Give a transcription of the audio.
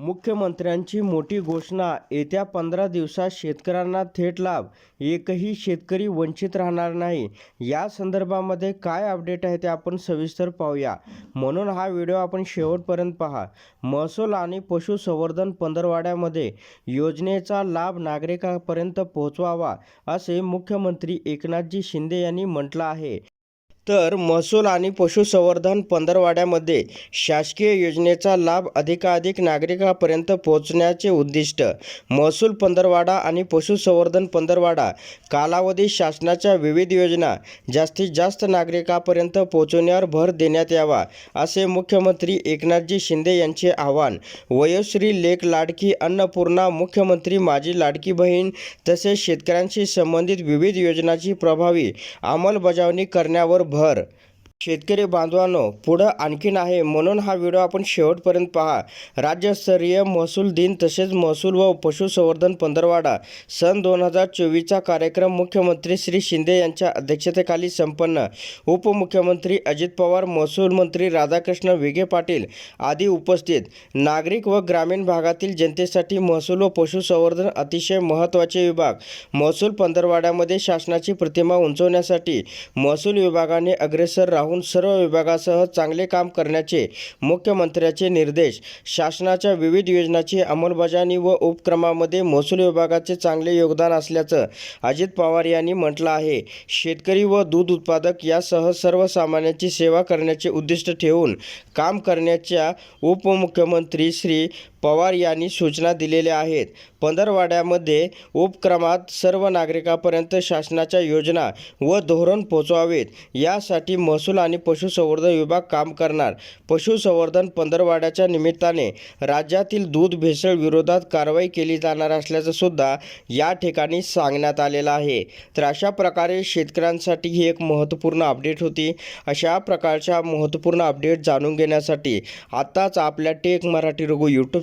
मुख्यमंत्र्यांची मोठी घोषणा येत्या पंधरा दिवसात शेतकऱ्यांना थेट लाभ एकही शेतकरी वंचित राहणार नाही. या संदर्भामध्ये काय अपडेट आहे ते आपण सविस्तर पाहूया. म्हणून हा व्हिडिओ आपण शेवटपर्यंत पहा. महसूल आणि पशुसंवर्धन पंधरवाड्यामध्ये योजनेचा लाभ नागरिकांपर्यंत पोहोचवावा असे मुख्यमंत्री एकनाथजी शिंदे यांनी म्हटलं आहे. तर महसूल आणि पशुसंवर्धन पंधरवाड्यामध्ये शासकीय योजनेचा लाभ अधिकाधिक नागरिकांपर्यंत पोहोचण्याचे उद्दिष्ट. महसूल पंधरवाडा आणि पशुसंवर्धन पंधरवाडा कालावधी शासनाच्या विविध योजना जास्तीत जास्त नागरिकांपर्यंत पोहोचवण्यावर भर देण्यात यावा असे मुख्यमंत्री एकनाथजी शिंदे यांचे आवाहन. वयोश्री लेख लाडकी अन्नपूर्णा मुख्यमंत्री माझी लाडकी बहीण तसेच शेतकऱ्यांशी संबंधित विविध योजनांची प्रभावी अंमलबजावणी करण्यावर भर ઘર शेतकरी बांधवांनो पुढं आणखीन आहे म्हणून हा व्हिडिओ आपण शेवटपर्यंत पहा. राज्यस्तरीय महसूल दिन तसेच महसूल व पशुसंवर्धन पंधरवाडा सन दोन हजार चोवीसचा कार्यक्रम मुख्यमंत्री श्री शिंदे यांच्या अध्यक्षतेखाली संपन्न. उपमुख्यमंत्री अजित पवार महसूल मंत्री राधाकृष्ण विखे पाटील आदी उपस्थित. नागरिक व ग्रामीण भागातील जनतेसाठी महसूल व पशुसंवर्धन अतिशय महत्त्वाचे विभाग. महसूल पंधरवाड्यामध्ये शासनाची प्रतिमा उंचवण्यासाठी महसूल विभागाने अग्रेसर राहून सर्व विभागासह चांगले काम करण्याचे मुख्यमंत्र्याचे निर्देश. शासनाच्या विविध योजनांची अंमलबजावणी व उपक्रमामध्ये महसूल विभागाचे चांगले योगदान असल्याचं अजित पवार यांनी म्हटलं आहे. शेतकरी व दूध उत्पादक यासह सर्वसामान्यांची सेवा करण्याचे उद्दिष्ट ठेवून काम करण्याच्या उपमुख्यमंत्री श्री पवार यांनी सूचना दिलेल्या आहेत. पंधरवाड्यामध्ये उपक्रमात सर्व नागरिकांपर्यंत शासनाच्या योजना व धोरण पोचवावेत यासाठी महसूल आणि पशुसंवर्धन विभाग काम करणार. पशुसंवर्धन पंधरवाड्याच्या निमित्ताने राज्यातील दूध भेसळ विरोधात कारवाई केली जाणार असल्याचं सुद्धा या ठिकाणी सांगण्यात आलेलं आहे. तर अशा प्रकारे शेतकऱ्यांसाठी ही एक महत्त्वपूर्ण अपडेट होती. अशा प्रकारच्या महत्त्वपूर्ण अपडेट जाणून घेण्यासाठी आत्ताच आपल्या टेक मराठी रघु यूट्यूब